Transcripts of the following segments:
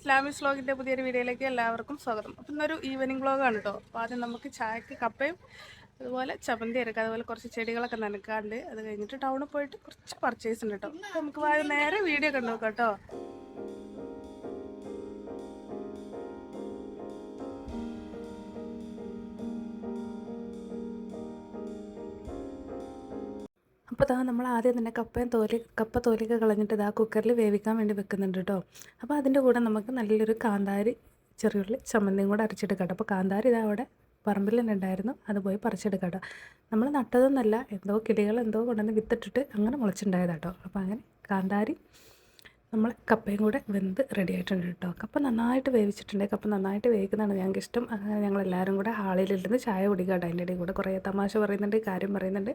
Islamic വ്ലോഗിന്റെ പുതിയൊരു വീഡിയോയിലേക്ക് എല്ലാവർക്കും സ്വാഗതം. അപ്പം ഇന്നൊരു ഈവനിങ് വ്ലോഗാണ് കേട്ടോ അപ്പോൾ ആദ്യം നമുക്ക് ചായക്ക് കപ്പയും അതുപോലെ ചമ്മന്തി എടുക്കുക അതുപോലെ കുറച്ച് ചെടികളൊക്കെ നനക്കാണ്ട് അത് കഴിഞ്ഞിട്ട് ടൗണിൽ പോയിട്ട് കുറച്ച് പർച്ചേസ് ഉണ്ട് കേട്ടോ നമുക്ക് നേരെ വീഡിയോ കണ്ടു കേട്ടോ അപ്പോൾ ഇതാ നമ്മൾ ആദ്യം തന്നെ കപ്പയും തോലി കപ്പ തോലിക്ക് കളഞ്ഞിട്ട് ഇതാ കുക്കറിൽ വേവിക്കാൻ വേണ്ടി വെക്കുന്നുണ്ട് കേട്ടോ അപ്പോൾ അതിന്റെ കൂടെ നമുക്ക് നല്ലൊരു കാന്താരി ചെറിയുള്ളി ചമ്മന്തിയും കൂടെ അരച്ചെടുക്കാം അപ്പോൾ കാന്താരി ഇതാ അവിടെ പറമ്പിൽ തന്നെ ഉണ്ടായിരുന്നു. അത് പോയി പറിച്ചെടുക്കാം കേട്ടോ നമ്മൾ നട്ടതൊന്നല്ല എന്തോ കിളികൾ എന്തോ കൊണ്ടുവന്ന് വിത്തിട്ടിട്ട് അങ്ങനെ മുളച്ചുണ്ടായതാട്ടോ അപ്പോൾ അങ്ങനെ കാന്താരി നമ്മൾ കപ്പയും കൂടെ വെന്ത് റെഡി ആയിട്ടുണ്ട് കേട്ടോ. കപ്പ നന്നായിട്ട് വേവിച്ചിട്ടുണ്ട്. കപ്പ നന്നായിട്ട് വേവിക്കുന്നതാണ് ഞങ്ങൾക്ക് ഇഷ്ടം. അങ്ങനെ ഞങ്ങൾ എല്ലാവരും കൂടെ ഹാളിലിരുന്ന് ചായ കുടിക്കുക അതിന്റെ ഇടയിൽ കൂടെ കുറേ തമാശ പറയുന്നുണ്ട് കാര്യം പറയുന്നുണ്ട്.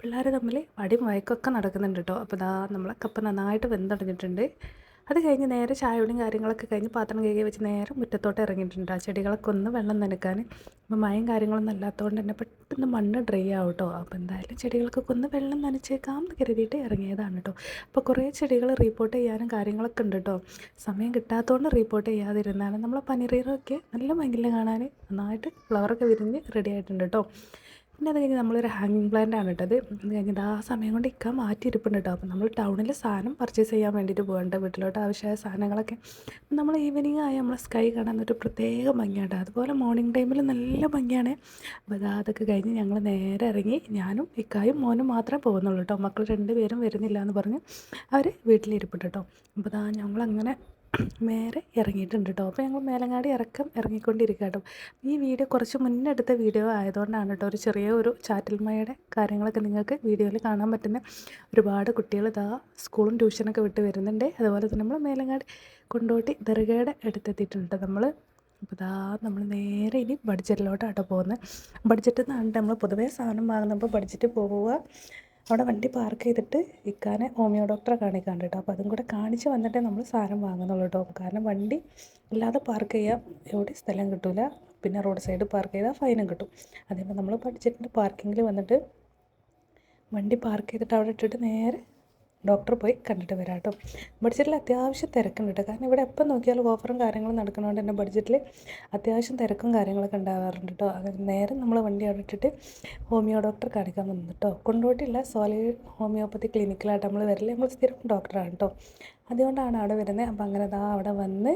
പിള്ളേർ തമ്മിൽ വടിയും വഴക്കൊക്കെ നടക്കുന്നുണ്ട് കേട്ടോ. അപ്പോൾ ഇതാ നമ്മളെ കപ്പ നന്നായിട്ട് വെന്തടഞ്ഞിട്ടുണ്ട്. അത് കഴിഞ്ഞ് നേരെ ചായയോടും കാര്യങ്ങളൊക്കെ കഴിഞ്ഞ് പാത്രം കഴുകി വെച്ച് നേരെ മുറ്റത്തോട്ട് ഇറങ്ങിയിട്ടുണ്ട്. ആ ചെടികളൊക്കെ ഒന്ന് വെള്ളം നനക്കാൻ അപ്പോൾ മയം കാര്യങ്ങളൊന്നും അല്ലാത്തതുകൊണ്ട് തന്നെ പെട്ടെന്ന് മണ്ണ് ഡ്രൈ ആവും കേട്ടോ. അപ്പോൾ എന്തായാലും ചെടികൾക്കൊക്കെ ഒന്ന് വെള്ളം നനച്ചേക്കാം എന്ന് കരുതിയിട്ട് ഇറങ്ങിയതാണ് കേട്ടോ. അപ്പോൾ കുറേ ചെടികൾ റിപ്പോർട്ട് ചെയ്യാനും കാര്യങ്ങളൊക്കെ ഉണ്ട് കേട്ടോ. സമയം കിട്ടാത്തതുകൊണ്ട് റിപ്പോർട്ട് ചെയ്യാതിരുന്നാലും നമ്മളെ പനിറീറൊക്കെ നല്ല ഭംഗിയിൽ കാണാൻ നന്നായിട്ട് ഫ്ലവറൊക്കെ വിരിഞ്ഞ് റെഡി ആയിട്ടുണ്ട് കേട്ടോ. പിന്നെ അത് കഴിഞ്ഞ് നമ്മളൊരു ഹാങ്ങിങ് പ്ലാന്റ് ആണ് ഇട്ടത് അത്. കഴിഞ്ഞിട്ട് ആ സമയം കൊണ്ട് ഇക്കാൻ മാറ്റിയിരിപ്പുണ്ട് കേട്ടോ. അപ്പോൾ നമ്മൾ ടൗണിൽ സാധനം പർച്ചേസ് ചെയ്യാൻ വേണ്ടിയിട്ട് പോകേണ്ട വീട്ടിലോട്ട് ആവശ്യമായ സാധനങ്ങളൊക്കെ. നമ്മൾ ഈവനിങ് ആയി നമ്മൾ സ്കൈ കാണാൻ ഒരു പ്രത്യേക ഭംഗിയാണ് അതുപോലെ മോർണിംഗ് ടൈമിൽ നല്ല ഭംഗിയാണ്. അപ്പോൾ അതാ അതൊക്കെ കഴിഞ്ഞ് ഞങ്ങൾ നേരെ ഇറങ്ങി ഞാനും ഇക്കായും മോനും മാത്രമേ പോകുന്നുള്ളൂ കേട്ടോ. മക്കൾ രണ്ടുപേരും വരുന്നില്ല എന്ന് പറഞ്ഞ് അവർ വീട്ടിലിരിപ്പുണ്ട് കേട്ടോ. അപ്പോൾ അതാ ഞങ്ങളങ്ങനെ നേരെ ഇറങ്ങിയിട്ടുണ്ട് കേട്ടോ അപ്പോൾ ഞങ്ങൾ മേലങ്ങാടി ഇറക്കം ഇറങ്ങിക്കൊണ്ടിരിക്കുക കേട്ടോ ഈ വീഡിയോ കുറച്ച് മുന്നേ എടുത്ത വീഡിയോ ആയതുകൊണ്ടാണ് കേട്ടോ ഒരു ചെറിയ ഒരു ചാറ്റൽമയുടെ കാര്യങ്ങളൊക്കെ നിങ്ങൾക്ക് വീഡിയോയിൽ കാണാൻ പറ്റുന്ന ഒരുപാട് കുട്ടികൾ ഇതാ സ്കൂളും ട്യൂഷനൊക്കെ വിട്ട് വരുന്നുണ്ട്. അതുപോലെ തന്നെ നമ്മൾ മേലങ്ങാടി കൊണ്ടോട്ടി ദർഗയുടെ അടുത്തെത്തിയിട്ടുണ്ട് നമ്മൾ. അപ്പോൾ ഇതാ നമ്മൾ നേരെ ഇനി ബഡ്ജറ്റിലോട്ടാട്ടോ പോകുന്നത്. ബഡ്ജറ്റ് നിന്നാണ് നമ്മൾ പൊതുവേ സാധനം വാങ്ങുമ്പോൾ ബഡ്ജറ്റ് പോവുക. അവിടെ വണ്ടി പാർക്ക് ചെയ്തിട്ട് ഇക്കാനെ ഹോമിയോ ഡോക്ടറെ കാണിക്കാൻ കേട്ടോ. അപ്പോൾ അതും കൂടെ കാണിച്ച് വന്നിട്ടേ നമ്മൾ സാധനം വാങ്ങുന്നുള്ളൂ കേട്ടോ. കാരണം വണ്ടി ഇല്ലാതെ പാർക്ക് ചെയ്യാൻ എവിടെ സ്ഥലം കിട്ടില്ല പിന്നെ റോഡ് സൈഡ് പാർക്ക് ചെയ്താൽ ഫൈനും കിട്ടും. അതേപോലെ നമ്മൾ പഠിച്ചിട്ടുണ്ട് പാർക്കിങ്ങിൽ വന്നിട്ട് വണ്ടി പാർക്ക് ചെയ്തിട്ട് അവിടെ ഇട്ടിട്ട് നേരെ ഡോക്ടറെ പോയി കണ്ടിട്ട് വരാം കേട്ടോ. ബഡ്ജറ്റിൽ അത്യാവശ്യം തിരക്കുണ്ട് കേട്ടോ. കാരണം ഇവിടെ എപ്പം നോക്കിയാലും ഓഫറും കാര്യങ്ങളും നടക്കുന്നതുകൊണ്ട് തന്നെ ബഡ്ജറ്റിൽ അത്യാവശ്യം തിരക്കും കാര്യങ്ങളൊക്കെ ഉണ്ടാകാറുണ്ട് കേട്ടോ. അങ്ങനെ നേരെ നമ്മൾ വണ്ടി അവിടെ ഇട്ടിട്ട് ഹോമിയോ ഡോക്ടർ കാണിക്കാൻ വന്നു കേട്ടോ. കൊണ്ടോട്ടില്ല സോലി ഹോമിയോപ്പതി ക്ലിനിക്കിലായിട്ട് നമ്മൾ വരില്ല. നമ്മൾ സ്ഥിരം ഡോക്ടറാണ് കേട്ടോ. അതുകൊണ്ടാണ് അവിടെ വരുന്നത്. അപ്പോൾ അങ്ങനെ ദാ അവിടെ വന്ന്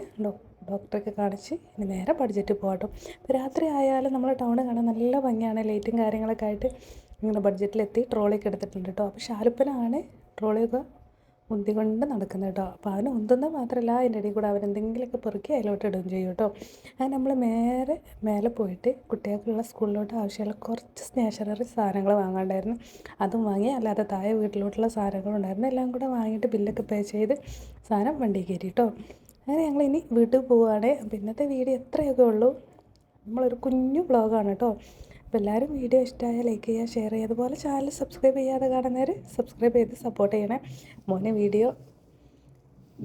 ഡോക്ടറൊക്കെ കാണിച്ച് ഇനി നേരെ ബഡ്ജറ്റ് പോകട്ടോ ഇപ്പോൾ രാത്രി ആയാലും നമ്മൾ ടൗൺ കാണാൻ നല്ല ഭംഗിയാണ്. ലൈറ്റും കാര്യങ്ങളൊക്കെ ആയിട്ട് ഇങ്ങനെ ബഡ്ജറ്റിലെത്തി ട്രോളിയൊക്കെ എടുത്തിട്ടുണ്ട് കേട്ടോ. അപ്പോൾ ഷാലുപ്പനാണ് ട്രോളിയൊക്കെ ഉന്തികൊണ്ട് നടക്കുന്നത് കേട്ടോ. അപ്പോൾ അതിന് ഉന്തുന്നത് മാത്രമല്ല അതിന്റെ ഇടയിൽ കൂടെ അവൻ എന്തെങ്കിലുമൊക്കെ പെറുക്കി അതിലോട്ട് ഇടുകയും ചെയ്യും കേട്ടോ. അത് നമ്മൾ നേരെ മേലെ പോയിട്ട് കുട്ടികൾക്കുള്ള സ്കൂളിലോട്ട് ആവശ്യമുള്ള കുറച്ച് സ്റ്റേഷനറി സാധനങ്ങൾ വാങ്ങാണ്ടായിരുന്നു. അതും വാങ്ങി അല്ലാതെ താഴെ വീട്ടിലോട്ടുള്ള സാധനങ്ങളുണ്ടായിരുന്നു. എല്ലാം കൂടെ വാങ്ങിയിട്ട് ബില്ലൊക്കെ പേ ചെയ്ത് സാധനം വണ്ടി കയറി കേട്ടോ. അങ്ങനെ ഞങ്ങൾ ഇനി വീട്ടിൽ പോവുകയാണെങ്കിൽ ഇന്നത്തെ വീഡിയോ എത്രയൊക്കെ ഉള്ളൂ. നമ്മളൊരു കുഞ്ഞു ബ്ലോഗാണ് കേട്ടോ. അപ്പോൾ എല്ലാവരും വീഡിയോ ഇഷ്ടമായ ലൈക്ക് ചെയ്യുക ഷെയർ ചെയ്യുക. അതുപോലെ ചാനൽ സബ്സ്ക്രൈബ് ചെയ്യാതെ കാണുന്നവർ സബ്സ്ക്രൈബ് ചെയ്ത് സപ്പോർട്ട് ചെയ്യണേ. മോനെ വീഡിയോ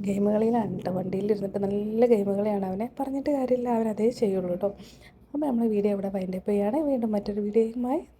ഗെയിം കളിയിലാണ് കേട്ടോ വണ്ടിയിലിരുന്നിട്ട് നല്ല ഗെയിം കളിയാണ് അവനെ. പറഞ്ഞിട്ട് കാര്യമില്ല അവൻ അതേ ചെയ്യുള്ളൂ കേട്ടോ അപ്പോൾ നമ്മൾ വീഡിയോ ഇവിടെ വൈൻഡപ്പ് ചെയ്യുകയാണ്. വീണ്ടും മറ്റൊരു വീഡിയോയുമായി